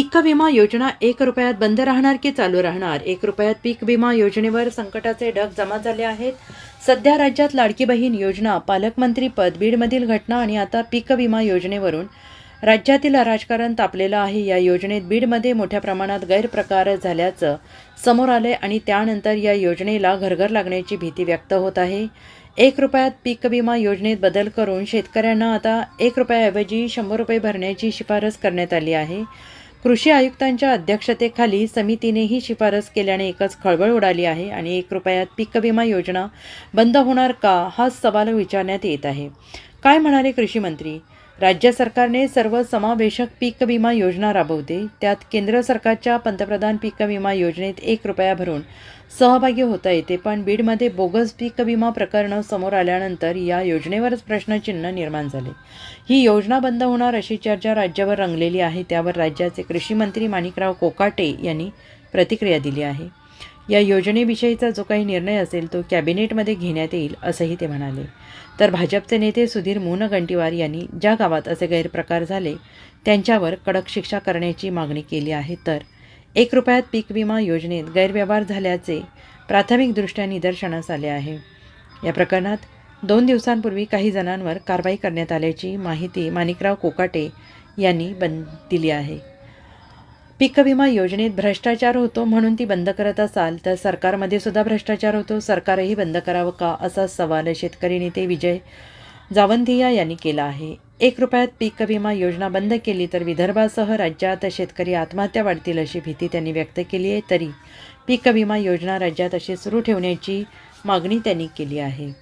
पीक विमा योजना एक रुपयात बंद राहणार की चालू राहणार? एक रुपयात पीक विमा योजनेवर संकटाचे ढग जमा झाले आहेत. सध्या राज्यात लाडकी बहीण योजना पालकमंत्री पद बीडमधील घटना आणि आता पीक विमा योजनेवरून राज्यातील राजकारण तापलेलं आहे. या योजनेत बीडमध्ये मोठ्या प्रमाणात गैरप्रकार झाल्याचं समोर आलंय आणि त्यानंतर या योजनेला घरघर लागण्याची भीती व्यक्त होत आहे. एक रुपयात पीक विमा योजनेत बदल करून शेतकऱ्यांना आता एक रुपयाऐवजी शंभर रुपये भरण्याची शिफारस करण्यात आली आहे. कृषी आयुक्तांच्या अध्यक्षतेखाली समितीने ही शिफारस केल्याने एकच खळबळ उडाली आहे आणि एक रुपयात पीक विमा योजना बंद होणार का? हा सवाल विचारण्यात येत आहे. काय म्हणाले कृषी मंत्री? राज्य सरकारने सर्व समावेशक पीक विमा योजना राबवते. त्यात केंद्र सरकारच्या पंतप्रधान पीक विमा योजनेत एक रुपया भरून सहभागी होता येते पण बीडमध्ये बोगस पीक विमा प्रकरणं समोर आल्यानंतर या योजनेवरच प्रश्नचिन्ह निर्माण झाले. ही योजना बंद होणार अशी चर्चा राज्यावर रंगलेली आहे. त्यावर राज्याचे कृषी मंत्री माणिकराव कोकाटे यांनी प्रतिक्रिया दिली आहे. या योजनेविषयीचा जो काही निर्णय असेल तो कॅबिनेटमध्ये घेण्यात येईल असंही ते म्हणाले. तर भाजपचे नेते सुधीर मुनगंटीवार यांनी ज्या गावात असे गैरप्रकार झाले त्यांच्यावर कडक शिक्षा करण्याची मागणी केली आहे. तर एक रुपयात पीक विमा योजनेत गैरव्यवहार झाल्याचे प्राथमिकदृष्ट्या निदर्शनास आले आहे. या प्रकरणात दोन दिवसांपूर्वी काही जणांवर कारवाई करण्यात आल्याची माहिती माणिकराव कोकाटे यांनी बन दिली आहे. पीक विमा योजनेत भ्रष्टाचार होतो म्हणून ती बंद करत असाल तर सरकारमध्ये सुद्धा भ्रष्टाचार होतो. सरकारही बंद करावं का? असा सवाल शेतकरी नेते विजय जावंधिया यांनी केला आहे. एक रुपयात पीक विमा योजना बंद केली तर विदर्भासह राज्यात शेतकरी आत्महत्या वाढतील अशी भीती त्यांनी व्यक्त केली आहे. तरी पीक विमा योजना राज्यात अशी सुरू ठेवण्याची मागणी त्यांनी केली आहे.